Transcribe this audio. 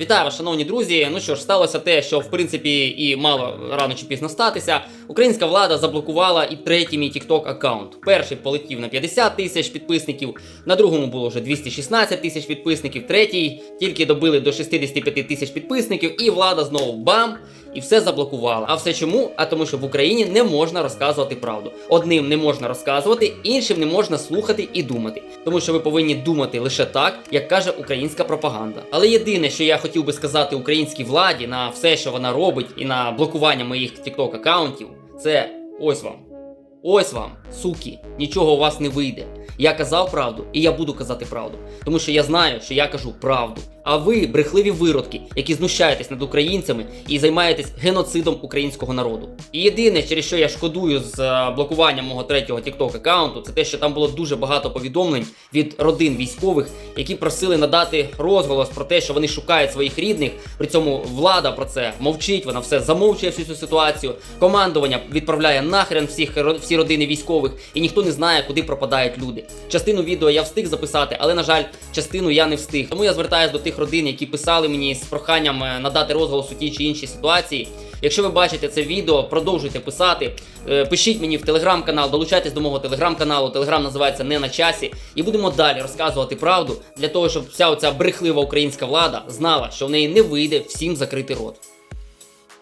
Вітаю шановні друзі. Ну що ж, сталося те, що в принципі і мало рано чи пізно статися. Українська влада заблокувала і третій мій TikTok аккаунт. Перший полетів на 50 тисяч підписників, на другому було вже 216 тисяч підписників, третій тільки добили до 65 тисяч підписників, і влада знову бам! І все заблокувала. А все чому? А тому, що в Україні не можна розказувати правду. Одним не можна розказувати, іншим не можна слухати і думати. Тому що ви повинні думати лише так, як каже українська пропаганда. Але єдине, що я хотів би сказати українській владі на все, що вона робить, і на блокування моїх TikTok аккаунтів, це ось вам. Ось вам, суки, нічого у вас не вийде. Я казав правду, і я буду казати правду, тому що я знаю, що я кажу правду. А ви брехливі виродки, які знущаєтесь над українцями і займаєтесь геноцидом українського народу. І єдине, через що я шкодую з е, блокуванням мого третього TikTok аккаунту, це те, що там було дуже багато повідомлень від родин військових, які просили надати розголос про те, що вони шукають своїх рідних. При цьому влада про це мовчить, вона все замовчує всю цю ситуацію. Командування відправляє нахрен всіх всі родини військових, і ніхто не знає, куди пропадають люди. Частину відео я встиг записати, але на жаль, частину я не встиг. Тому я звертаюся до тих родин, які писали мені з проханням е, надати розголос у тій чи іншій ситуації. Якщо ви бачите це відео, продовжуйте писати. Е, Пишіть мені в телеграм-канал, долучайтесь до мого телеграм-каналу. Телеграм називається Не на часі. І будемо далі розказувати правду для того, щоб вся оця брехлива українська влада знала, що в неї не вийде всім закрити рот.